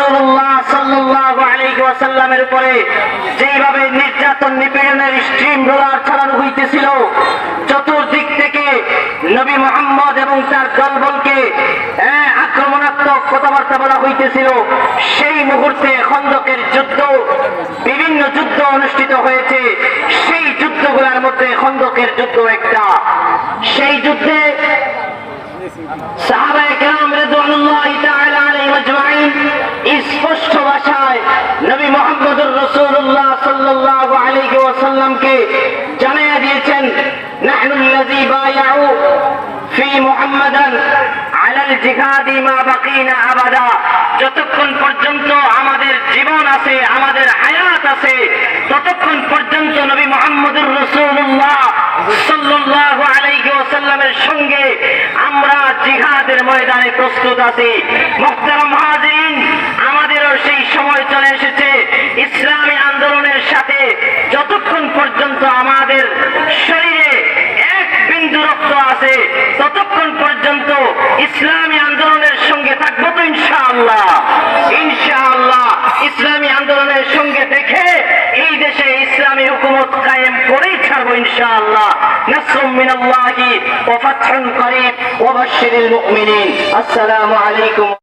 রসুল্লাহ উপরে যেভাবে নির্যাতন নিপীড়নের স্ট্রিম রোলার চালানো হইতেছিল, চতুর্দিক থেকে নবী মোহাম্মদ এবং তার দলবলকে আক্রমণাত্মক কথাবার্তা বলা হইতেছিল। সেই মুহূর্তে খন্দকের যুদ্ধ, বিভিন্ন যুদ্ধ অনুষ্ঠিত হয়েছে। সেই যুদ্ধগুলোর মধ্যে খন্দকের যুদ্ধ একটা। সেই যুদ্ধে জানিয়ে দিয়েছেন যতক্ষণ পর্যন্ত আমাদের জীবন আছে, আমাদের হায়াত আছে, ততক্ষণ পর্যন্ত নবী মুহাম্মদুর রাসূলুল্লাহ সাল্লাল্লাহু সঙ্গে আমরা জিহাদের ময়দানে প্রস্তুত আছি। মুহতারাম হাজিরিন, আমাদেরও সেই সময় চলে এসেছে। ইসলামী আন্দোলনের সাথে যতক্ষণ পর্যন্ত আমাদের শরীরে এক বিন্দু রক্ত আছে, ততক্ষণ পর্যন্ত ইসলামী আন্দোলনের সঙ্গে থাকব তো ইনশাআল্লাহ। ইনশাআল্লাহ ইসলামী আন্দোলনের সঙ্গে দেখে এই দেশে ইসলামী হুকুমত কায়েম করেই ছাড়বো ইনশাআল্লাহ। মিনাল্লাহি ওয়া ফাতহুন করিব ওয়া বাশশিরিল মুমিনিন। আসসালামু আলাইকুম।